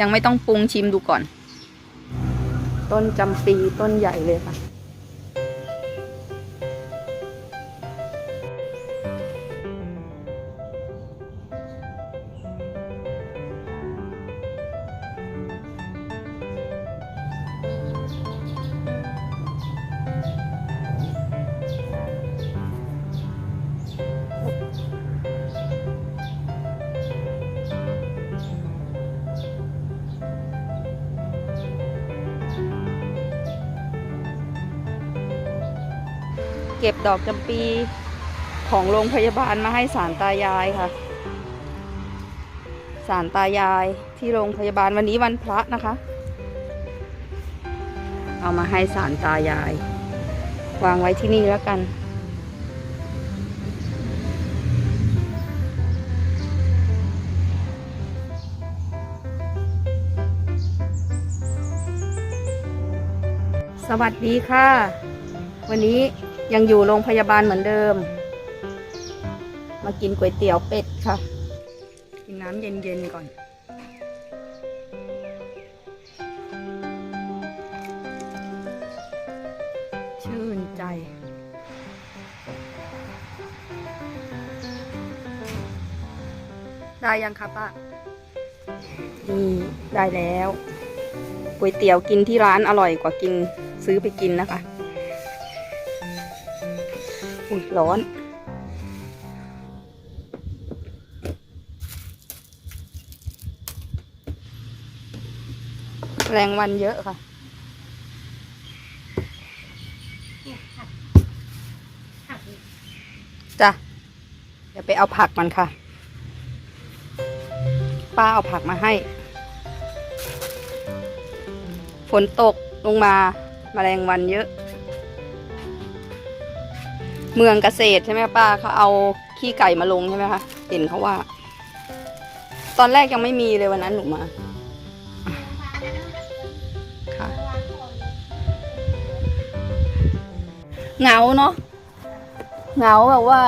ยังไม่ต้องปรุงชิมดูก่อน ต้นจำปีต้นใหญ่เลยค่ะ เก็บดอกจำปีของโรงพยาบาลมาให้สารตายายค่ะ สารตายายที่โรงพยาบาลวันนี้วันพระนะคะ เอามาให้สารตายาย วางไว้ที่นี่แล้วกันสวัสดีค่ะ วันนี้ ยังอยู่โรงพยาบาลเหมือนเดิม มากินก๋วยเตี๋ยวเป็ดค่ะ กินน้ำเย็นๆก่อนชื่นใจ ได้ยังคะป้านี่ได้แล้ว ก๋วยเตี๋ยวกินที่ร้านอร่อยกว่ากินซื้อไปกินนะคะ อุ้ยร้อนแรงวันเยอะค่ะ จ้ะ เดี๋ยวไปเอาผักมันค่ะ ป้าเอาผักมาให้ ฝนตกลงมาแมลงวันเยอะ เมืองเกษตรใช่ไหมป้าเขาเอาขี้ไก่มาลงใช่ไหมคะเห็นเขาว่า ตอนแรกยังไม่มีเลยวันนั้นหนูมาค่ะเหงาเนาะเหงาแบบว่า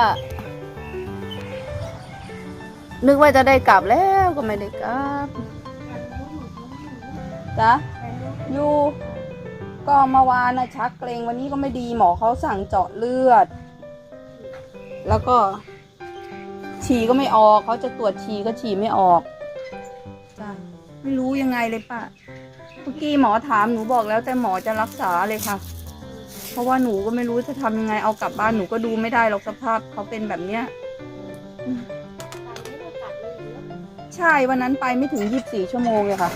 นึกว่าจะได้กลับแล้วก็ไม่ได้กลับจ้ะอยู่ก็เมื่อวานนะชักเกรงวันนี้ก็ไม่ดีหมอเขาสั่งเจาะเลือด แล้วก็ฉี่ก็ไม่ออกเขาจะตรวจฉี่ก็ฉี่ไม่ออกจ้ะไม่รู้ยังไงเลยป้าเมื่อกี้หมอถามหนูบอกแล้วแต่หมอจะรักษาเลยค่ะ เพราะว่าหนูก็ไม่รู้จะทำยังไงเอากลับบ้านหนูก็ดูไม่ได้หรอกสภาพเขาเป็นแบบเนี้ยใช่วันนั้นไปไม่ถึงยี่สิบสี่ชั่วโมงเลยค่ะ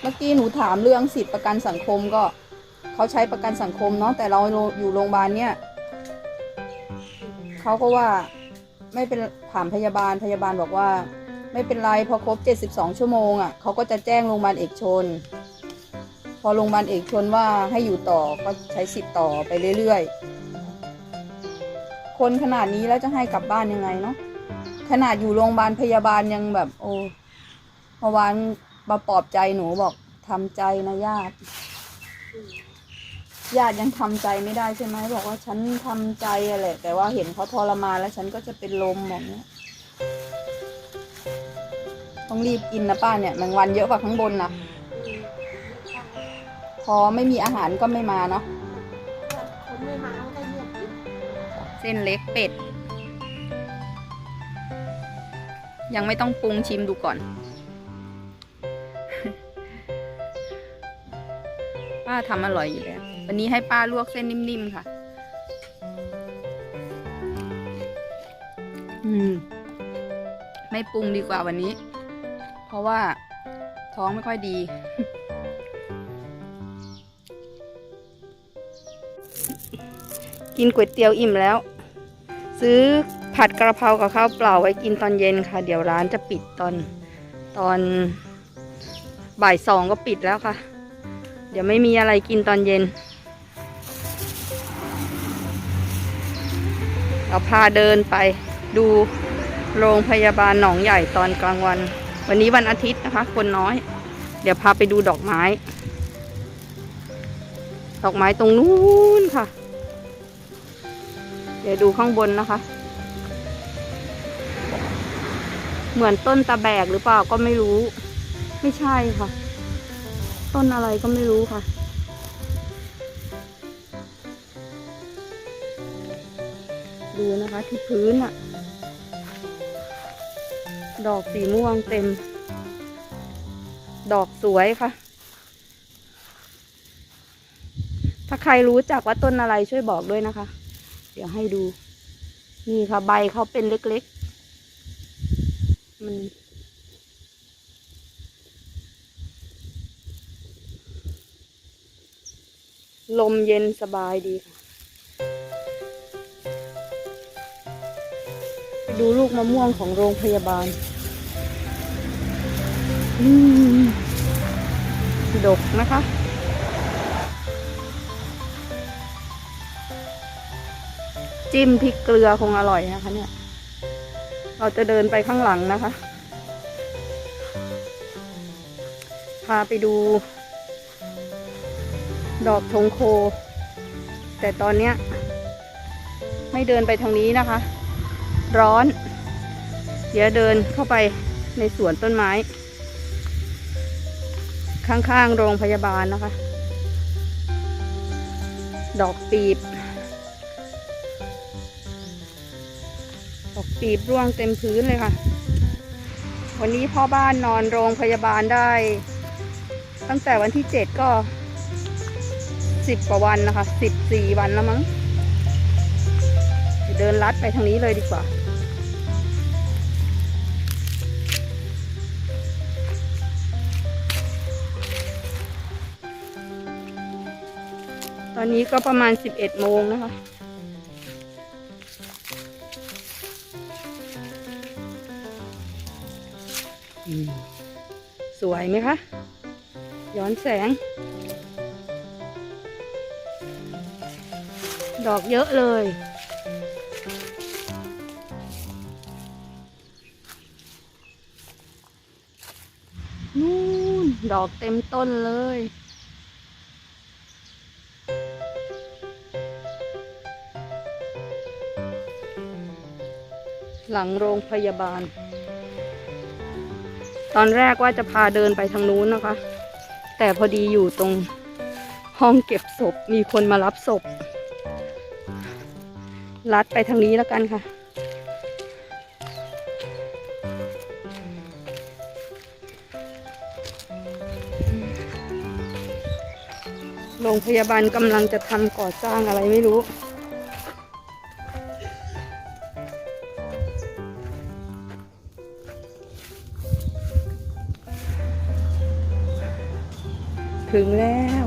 เมื่อกี้หนูถามเรื่องสิทธิประกันสังคมก็ เขาใช้ประกันสังคมเนาะแต่เราอยู่โรงพยาบาลเนี่ยเขาก็ว่าไม่เป็นถามพยาบาลพยาบาลบอกว่า ไม่เป็นไรพอครบ 72 ชั่วโมงอะ่ะเขาก็จะแจ้งโรงพยาบาลเอกชน พอโรงพยาบาลเอกชนว่าให้อยู่ต่อก็ใช้สิทธิ์ต่อไปเรื่อยๆ คนขนาดนี้แล้วจะให้กลับบ้านยังไงเนาะขนาดอยู่โรงพยาบาลพยาบาลยังแบบ โอ้เมื่อวานมาปลอบใจหนูบอกทำใจนะญาติ ญาติยังทำใจไม่ได้ใช่ไหมบอกว่าฉันทำใจอะแหละแต่ว่าเห็นเขาทรมานแล้วฉันก็จะเป็นลมแบบนี้ต้องรีบกินนะป้าเนี่ยแมงวันเยอะกว่าข้างบนนะพอไม่มีอาหารก็ไม่มาเนาะเส้นเล็กเป็ด ยังไม่ต้องปรุงชิมดูก่อน ป้าทำอร่อยอยู่แล้ว วันนี้ให้ป้าลวกเส้นนิ่มๆค่ะ อืม ไม่ปรุงดีกว่าวันนี้ เพราะว่าท้องไม่ค่อยดี กินก๋วยเตี๋ยวอิ่มแล้ว ซื้อผัดกระเพรากับข้าวเปล่าไว้กินตอนเย็นค่ะ เดี๋ยวร้านจะปิดตอนตอนบ่ายสองก็ปิดแล้วค่ะ เดี๋ยวไม่มีอะไรกินตอนเย็น เราพาเดินไปดูโรงพยาบาลหนองใหญ่ตอนกลางวัน วันนี้วันอาทิตย์นะคะ คนน้อย เดี๋ยวพาไปดูดอกไม้ ดอกไม้ตรงนู้นค่ะ เดี๋ยวดูข้างบนนะคะ เหมือนต้นตะแบกหรือเปล่าก็ไม่รู้ ไม่ใช่ค่ะ ต้นอะไรก็ไม่รู้ค่ะ ดูนะคะที่พื้นอะดอกสีม่วงเต็ม ดอกสวยค่ะ ถ้าใครรู้จักว่าต้นอะไรช่วยบอกด้วยนะคะ เดี๋ยวให้ดู นี่ค่ะใบเขาเป็นเล็กๆ มันลมเย็นสบายดีค่ะ ดูลูกมะม่วงของโรงพยาบาลอืมดกนะคะ จิ้มพริกเกลือคงอร่อยนะคะเนี่ย เราจะเดินไปข้างหลังนะคะ พาไปดู ดอกชงโค แต่ตอนเนี้ย ไม่เดินไปทางนี้นะคะ ร้อน เดี๋ยวเดินเข้าไปในสวนต้นไม้ ข้างๆโรงพยาบาลนะคะ ดอกปีบ ดอกปีบร่วงเต็มพื้นเลยค่ะ วันนี้พ่อบ้านนอนโรงพยาบาลได้ ตั้งแต่วันที่เจ็ดก็สิบกว่าวันนะคะสิบสี่วันแล้วมั้งเดินลัดไปทางนี้เลยดีกว่า อนนี้ก็ประมาณสิบเอ็ดโมงนะคะสวยไหมคะ ย้อนแสง ดอกเยอะเลย นู่น ดอกเต็มต้นเลย หลังโรงพยาบาล ตอนแรกว่าจะพาเดินไปทางนู้นนะคะ แต่พอดีอยู่ตรงห้องเก็บศพมีคนมารับศพ ลัดไปทางนี้แล้วกันค่ะ โรงพยาบาลกำลังจะทำก่อสร้างอะไรไม่รู้ ถึงแล้ว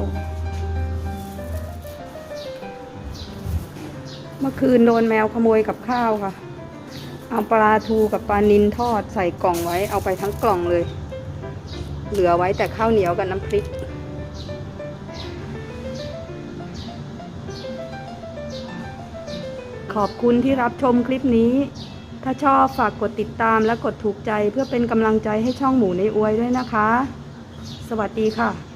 เมื่อคืนโดนแมวขโมยกับข้าวค่ะ เอาปลาทูกับปลานินทอดใส่กล่องไว้ เอาไปทั้งกล่องเลย เหลือไว้แต่ข้าวเหนียวกับน้ำพริก ขอบคุณที่รับชมคลิปนี้ ถ้าชอบฝากกดติดตามและกดถูกใจเพื่อเป็นกำลังใจให้ช่องหมูในอวยด้วยนะคะ สวัสดีค่ะ